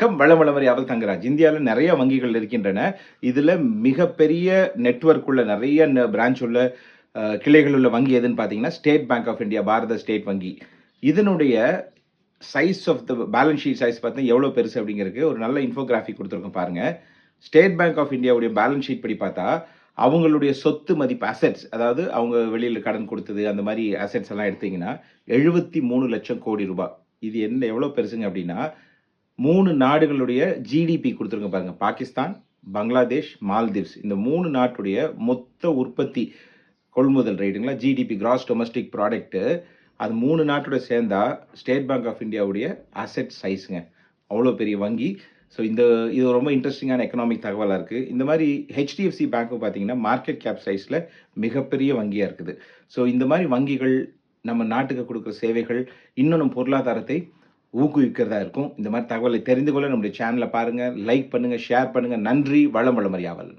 வணக்கம். வளமளமரி அவல் தங்கராஜ். இந்தியாவில் நிறைய வங்கிகள் இருக்கின்றன. இதில் மிகப்பெரிய நெட்ஒர்க் உள்ள நிறைய பிரான்ச் உள்ள கிளைகள் உள்ள வங்கி எதுன்னு பார்த்தீங்கன்னா state bank of India Bharat state வங்கி. இதனுடைய size of the balance sheet size பார்த்தீங்கன்னா எவ்வளோ பெருசு அப்படிங்கிறதுக்கு ஒரு நல்ல இன்ஃபோகிராஃபிக் கொடுத்துருக்கோம் பாருங்கள் ஸ்டேட் பேங்க் ஆஃப் இந்தியாவுடைய பேலன்ஸ் ஷீட் படி பார்த்தா அவங்களுடைய சொத்து மதிப்பு அசெட்ஸ் அதாவது அவங்க வெளியில் கடன் கொடுத்தது அந்த மாதிரி அசெட்ஸ் எல்லாம் எடுத்தீங்கன்னா எழுபத்தி மூணு லட்சம் கோடி ரூபாய். இது என்ன எவ்வளோ பெருசுங்க அப்படின்னா மூணு நாடுகளுடைய ஜிடிபி கொடுத்துருங்க பாருங்கள் பாகிஸ்தான் பங்களாதேஷ் மால்தீவ்ஸ். இந்த மூணு நாட்டுடைய மொத்த உற்பத்தி கொள்முதல் ரேட்டுங்களா? ஜிடிபி கிராஸ் டொமஸ்டிக் ப்ராடக்ட்டு அது மூணு நாட்டோட சேர்ந்தா ஸ்டேட் பேங்க் ஆஃப் இந்தியாவுடைய அசெட் சைஸுங்க அவ்வளோ பெரிய வங்கி. ஸோ இந்த இது ரொம்ப இன்ட்ரெஸ்டிங்கான எக்கனாமிக் தகவலாக இருக்குது இந்த மாதிரி ஹெச்டிஎஃப்சி பேங்க்கு பார்த்தீங்கன்னா மார்க்கெட் கேப் சைஸில் மிகப்பெரிய வங்கியாக இருக்குது. ஸோ இந்த மாதிரி வங்கிகள் நம்ம நாட்டுக்கு கொடுக்குற சேவைகள் இன்னும் பொருளாதாரத்தை ஊக்குவிக்கிறதா இருக்கும். இந்த மாதிரி தகவலை தெரிந்து கொள்ள நம்முடைய சேனலை பாருங்கள் லைக் பண்ணுங்கள் ஷேர் பண்ணுங்கள் நன்றி வளம் வளமறியாவல்.